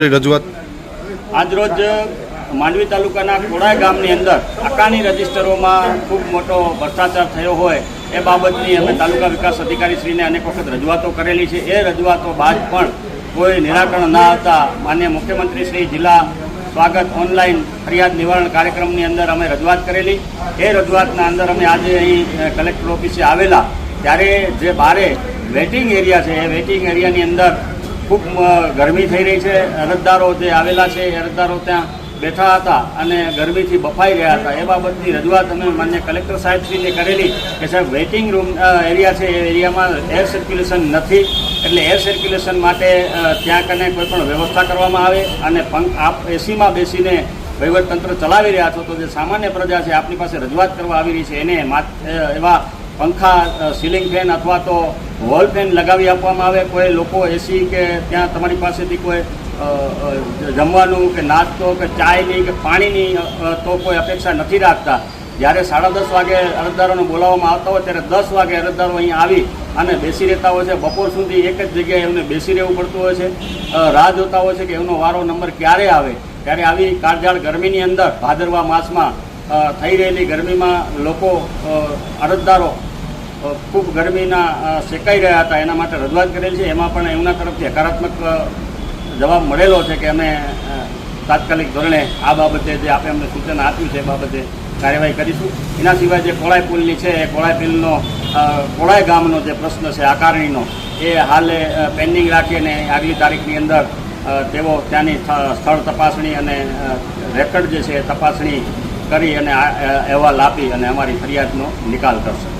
રજૂઆત. આજરોજ માંડવી તાલુકાના કોડાય ગામની અંદર આકાની રજિસ્ટરોમાં ખૂબ મોટો ભ્રષ્ટાચાર થયો હોય એ બાબતની અમે તાલુકા વિકાસ અધિકારીશ્રીને અનેક વખત રજૂઆતો કરેલી છે. એ રજૂઆતો બાદ પણ કોઈ નિરાકરણ ના આવતા માન્ય મુખ્યમંત્રી શ્રી જિલ્લા સ્વાગત ઓનલાઈન ફરિયાદ નિવારણ કાર્યક્રમની અંદર અમે રજૂઆત કરેલી. એ રજૂઆતના અંદર અમે આજે અહીં કલેક્ટર ઓફિસે આવેલા. ત્યારે જે બારે વેટિંગ એરિયા છે, એ વેટિંગ એરિયાની અંદર ખૂબ ગરમી થઈ રહી છે. અરજદારો જે આવેલા છે, એ અરજદારો ત્યાં બેઠા હતા અને ગરમીથી બફાઈ ગયા હતા. એ બાબતની રજૂઆત અમે માન્ય કલેક્ટર સાહેબશ્રીને કરેલી કે સાહેબ, વેઇટિંગ રૂમ એરિયા છે, એ એરિયામાં એર સર્ક્યુલેશન નથી. એટલે એર સર્ક્યુલેશન માટે ત્યાં કને કોઈ પણ વ્યવસ્થા કરવામાં આવે અને પંખ, આપ એસીમાં બેસીને વહીવટતંત્ર ચલાવી રહ્યા છો, તો જે સામાન્ય પ્રજા છે, આપની પાસે રજૂઆત કરવા આવી રહી છે. એને એવા પંખા સીલિંગ ફેન અથવા તો વોલ ફેન લગાવી આપવામાં આવે? કોઈ લોકો એસી કે ત્યાં તમારી પાસેથી કોઈ જમવાનું કે નાસ્તો કે ચાયની કે પાણીની તો કોઈ અપેક્ષા નથી રાખતા. જ્યારે સાડા દસ વાગે અરજદારોને બોલાવવામાં આવતા હોય, ત્યારે દસ વાગે અરજદારો અહીંયા આવી અને બેસી રહેતા હોય છે. બપોર સુધી એક જ જગ્યાએ એમને બેસી રહેવું પડતું હોય છે. રાહ જોતા હોય છે કે એમનો વારો નંબર ક્યારે આવે? ત્યારે આવી કાળઝાળ ગરમીની અંદર ભાદરવા માસમાં થઈ રહેલી ગરમીમાં લોકો અરજદારો ખૂબ ગરમીના શેકાઈ રહ્યા હતા. એના માટે રજૂઆત કરેલી છે. એમાં પણ એમના તરફથી હકારાત્મક જવાબ મળેલો છે કે અમે તાત્કાલિક ધોરણે આ બાબતે જે આપણે અમને સૂચન આપ્યું છે, એ બાબતે કાર્યવાહી કરીશું. એના સિવાય જે કોળાઈ પુલની છે, એ કોળાઈ પુલનો કોળાઈ ગામનો જે પ્રશ્ન છે, આકારણીનો, એ હાલે પેન્ડિંગ રાખીને આગલી તારીખની અંદર તેઓ ત્યાંની સ્થળ તપાસણી અને રેકર્ડ જે છે તપાસણી કરી અને અહેવાલ આપી અને અમારી ફરિયાદનો નિકાલ કરશે.